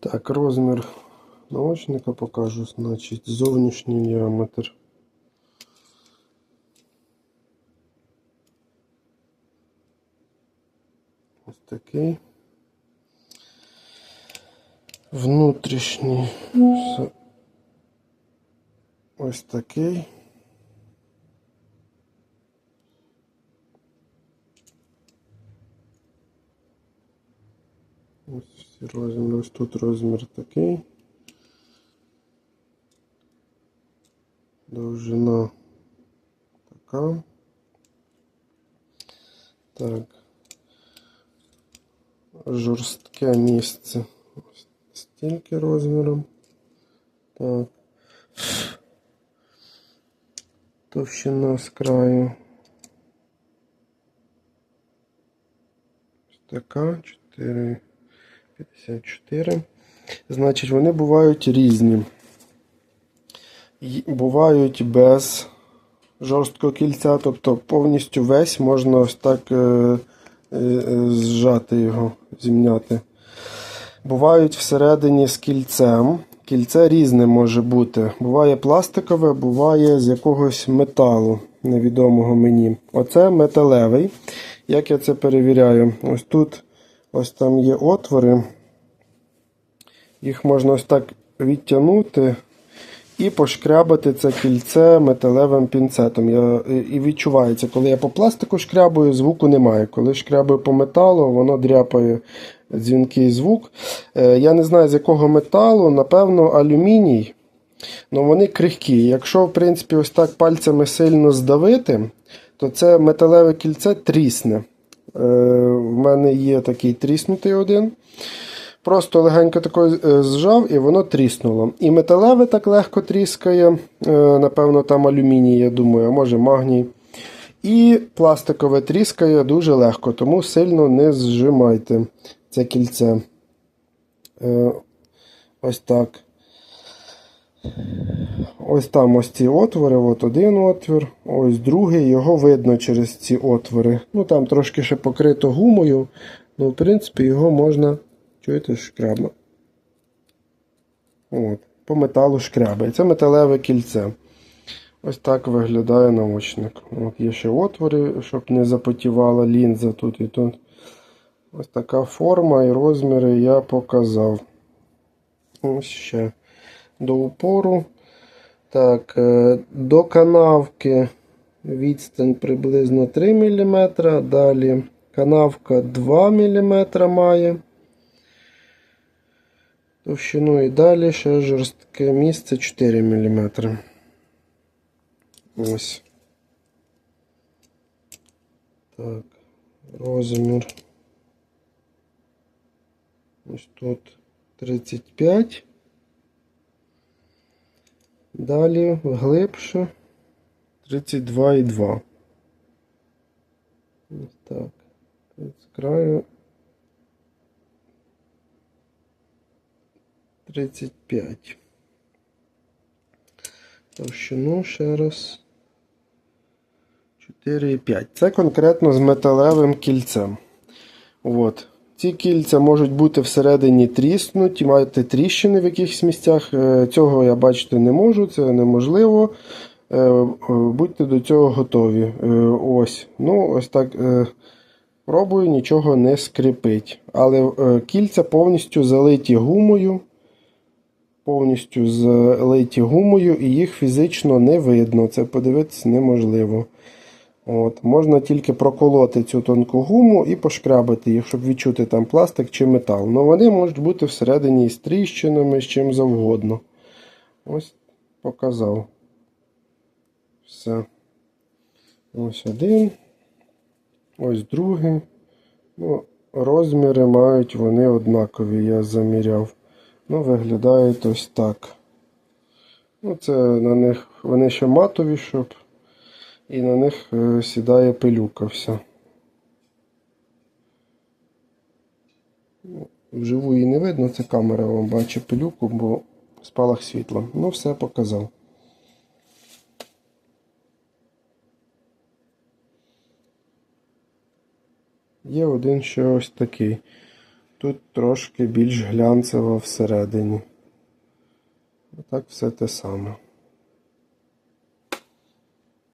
Так, розмір наочника покажу, значить, зовнішній діаметр. Ось такий. Внутрішній. Ось такий. Ось всі розміри. Ось тут розмір такий. Довжина така. Так. Жорстке місце. Ось стільки розміром. Так. Товщина з краю. Ось така. 4,54. Значить, вони бувають різні. Бувають без жорсткого кільця, тобто повністю весь можна ось так е, е, е, зжати його, зімняти. Бувають всередині з кільцем. Кільце різне може бути. Буває пластикове, буває з якогось металу, невідомого мені. Оце металевий. Як я це перевіряю? Ось тут ось там є отвори. Їх можна ось так відтягнути і пошкрябати це кільце металевим пінцетом. Я, і відчувається, коли я по пластику шкрябую, звуку немає. Коли шкрябую по металу, воно дряпає дзвінкий звук. Е, Я не знаю з якого металу, напевно, алюміній. Ну вони крихкі. Якщо, в принципі, ось так пальцями сильно здавити, то це металеве кільце трісне. Е, В мене є такий тріснутий один. Просто легенько такою е, зжав і воно тріснуло. І металеве так легко тріскає. е, Напевно, там алюміній, я думаю, а може магній. І пластикове тріскає дуже легко, тому сильно не зжимайте це кільце. Ось так. Ось там ось ці отвори, от один отвір, ось другий, його видно через ці отвори. Ну там трошки ще покрито гумою, ну в принципі його можна, чуєте, шкряба. От, по металу шкрябає. Це металеве кільце. Ось так виглядає наочник. От є ще отвори, щоб не запотівала лінза тут і тут. Ось така форма і розміри я показав. Ось ще до упору. Так, е, до канавки відстань приблизно 3 мм. Далі канавка 2 мм має. Товщину і далі ще жорстке місце 4 мм. Ось. Так, розмір. Ось тут 35. Далі глибше 32,2. Ось так. З краю 35. Товщину ще раз. 4,5. Це конкретно з металевим кільцем. От. Ці кільця можуть бути всередині тріснуті, маєте тріщини в якихось місцях. Е, Цього я бачити не можу, це неможливо. Е, е, Будьте до цього готові. Ось. Ну, ось так. Пробую, нічого не скрипить. Але кільця повністю залиті гумою. Повністю залиті гумою, і їх фізично не видно. Це подивитися неможливо. От, Можна тільки проколоти цю тонку гуму і пошкрябати їх, щоб відчути там пластик чи метал. Ну вони можуть бути всередині з тріщинами, з чим завгодно. Ось показав. Все. Ось один. Ось другий. Ну, розміри мають вони однакові, я заміряв. Ну, виглядають ось так. Ну, це на них вони ще матові, щоб і на них е, сідає пилюка вся. Вживу її не видно, це камера вам бачить пилюку, бо спалах світла. Ну, все показав. Є один ще ось такий. тут трошки більш глянцево всередині. Так все те саме.